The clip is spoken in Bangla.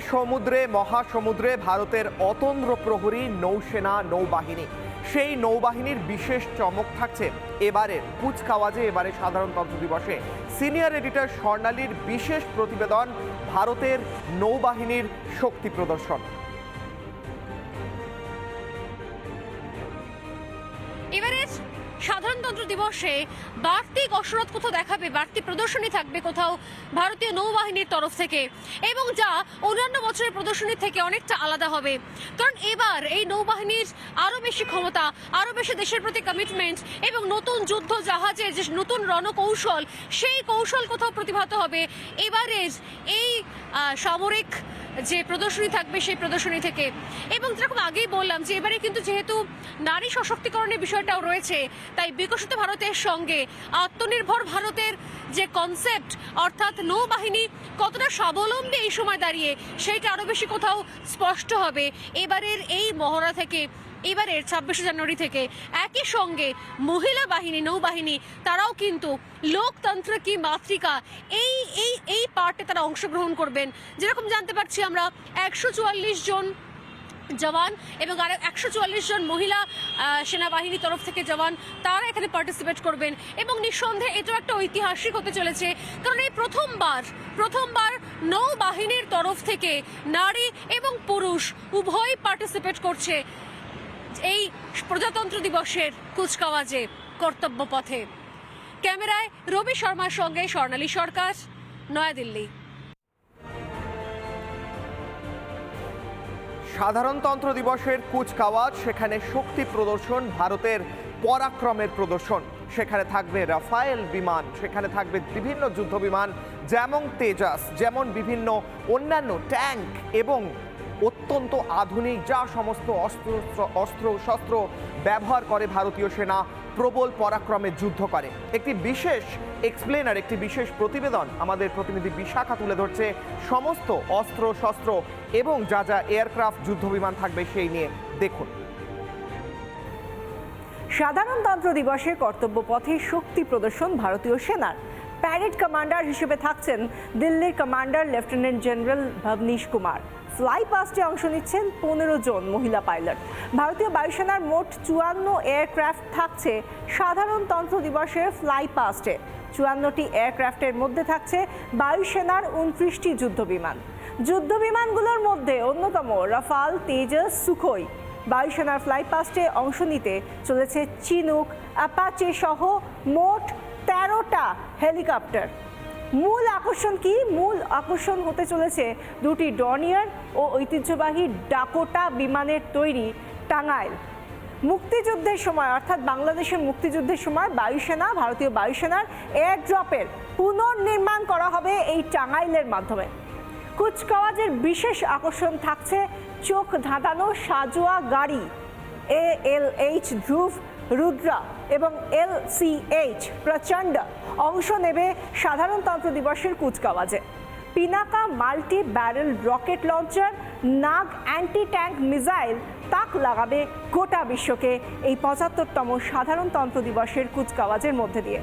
সমুদ্রে, মহাসমুদ্রে ভারতের অতন্দ্র প্রহরী নৌসেনা, নৌবাহিনী। সেই নৌবাহিনীর বিশেষ চমক থাকছে এবারের কুচকাওয়াজে এবারে সাধারণতন্ত্র দিবসে। সিনিয়র এডিটর স্বর্ণালীর বিশেষ প্রতিবেদন, ভারতের নৌবাহিনীর শক্তি প্রদর্শন। এবারে সাধারণতন্ত্র দিবসে বাড়তি কসরত কোথাও দেখাবে, বাড়তি প্রদর্শনী থাকবে কোথাও ভারতীয় নৌবাহিনীর তরফ থেকে। এবং যা অন্যান্য বছরের প্রদর্শনী থেকে অনেকটা আলাদা হবে। কারণ এবার এই নৌবাহিনীর আরও বেশি ক্ষমতা, আরও বেশি দেশের প্রতি কমিটমেন্ট এবং নতুন যুদ্ধ জাহাজের যে নতুন রণকৌশল, সেই কৌশল কোথাও প্রতিভাত হবে। এবারের এই সামরিক যে প্রদর্শনী থাকবে সেই প্রদর্শনী থেকে। এবং যেরকম আগেই বললাম যে এবারে কিন্তু যেহেতু নারী সশক্তিকরণের বিষয়টাও রয়েছে, তাই বিকশিত ভারতের সঙ্গে আত্মনির্ভর ভারতের যে কনসেপ্ট অর্থাৎ নৌবাহিনী কতটা স্বাবলম্বী এই সময় দাঁড়িয়ে, সেইটা আরও বেশি কোথাও স্পষ্ট হবে। এবারের এই মহড়া থেকে এবারের ছাব্বিশে জানুয়ারি থেকে একই সঙ্গে মহিলা বাহিনী, নৌবাহিনী, তারাও কিন্তু লোকতন্ত্র কি মাতৃকা, এই এই এই পার্টে তারা অংশগ্রহণ করবেন। যেরকম জানতে পারছি আমরা একশো চুয়াল্লিশ জন জওয়ান এবং আর একশো চুয়াল্লিশ জন মহিলা সেনাবাহিনীর তরফ থেকে জওয়ান, তারা এখানে পার্টিসিপেট করবেন এবং নিঃসন্দেহে এটাও একটা ঐতিহাসিক হতে চলেছে। কারণ এই প্রথমবার প্রথমবার নৌবাহিনীর তরফ থেকে নারী এবং পুরুষ উভয় পার্টিসিপেট করছে। এই প্রজাতন্ত্র দিবসের কুচকাওয়াজে, কর্তব্য পথে। ক্যামেরায় রবি শর্মার সঙ্গে স্বর্ণালী সরকার, নয়াদিল্লি। সাধারণতন্ত্র দিবসের কুচকাওয়াজ, সেখানে শক্তি প্রদর্শন, ভারতের পরাক্রমের প্রদর্শন। সেখানে থাকবে রাফায়েল বিমান, সেখানে থাকবে বিভিন্ন যুদ্ধ বিমান, যেমন তেজাস, যেমন বিভিন্ন অন্যান্য ট্যাঙ্ক এবং অত্যন্ত আধুনিক, যা সমস্ত অস্ত্র অস্ত্র, শস্ত্র ব্যবহার করে ভারতীয় সেনা প্রবল পরাক্রমে যুদ্ধ করে। একটি বিশেষ এক্সপ্লেনার একটি বিশেষ প্রতিবেদন আমাদের প্রতিনিধি বিশাখা তুলে ধরছে সমস্ত অস্ত্র, শস্ত্র এবং যা যা এয়ারক্রাফট যুদ্ধ বিমান থাকবে সেই নিয়ে। দেখুন। সাধারণতন্ত্র দিবসে কর্তব্য পথে শক্তি প্রদর্শন ভারতীয় সেনার। প্যারেড কমান্ডার হিসেবে থাকছেন দিল্লির commander lieutenant general Bhavnish Kumar. Fly পাস্টে অংশ নিচ্ছেন পনেরো জন মহিলা পাইলট। ভারতীয় বায়ুসেনার মোট চুয়ান্ন এয়ারক্রাফট থাকছে সাধারণতন্ত্র দিবসের ফ্লাই পাস্টে চুয়ান্নটি এয়ারক্রাফটের মধ্যে থাকছে বায়ুসেনার উনত্রিশটি যুদ্ধবিমান যুদ্ধবিমানগুলোর মধ্যে অন্যতম রাফাল তেজস সুখোই। বায়ুসেনার ফ্লাই পাস্টে অংশ নিতে চলেছে চিনুক অ্যাপাচে সহ মোট তেরোটা হেলিকপ্টার। মূল আকর্ষণ কি? মূল আকর্ষণ হতে চলেছে দুটি ডনিয়ার ও ঐতিহ্যবাহী ডাকোটা বিমানের তৈরি টাঙ্গাইল। মুক্তিযুদ্ধের সময়, অর্থাৎ বাংলাদেশের মুক্তিযুদ্ধের সময় বায়ুসেনা ভারতীয় বায়ুসেনার এয়ার ড্রপের পুনর্নির্মাণ করা হবে এই টাঙ্গাইলের মাধ্যমে। কুচকাওয়াজের বিশেষ আকর্ষণ থাকছে চোখ ধাঁধানো সাজোয়া গাড়ি এ এল এইচ ধ্রুব রুদ্রা। এবং এল সি এইচ প্রচণ্ড অংশ নেবে সাধারণতন্ত্র দিবসের কুচকাওয়াজে। Pinaka multi barrel rocket launcher, Nag anti tank missile তাক লাগাবে গোটা বিশ্বকে এই পঁচাত্তরতম সাধারণতন্ত্র দিবসের কুচকাওয়াজের মধ্যে দিয়ে।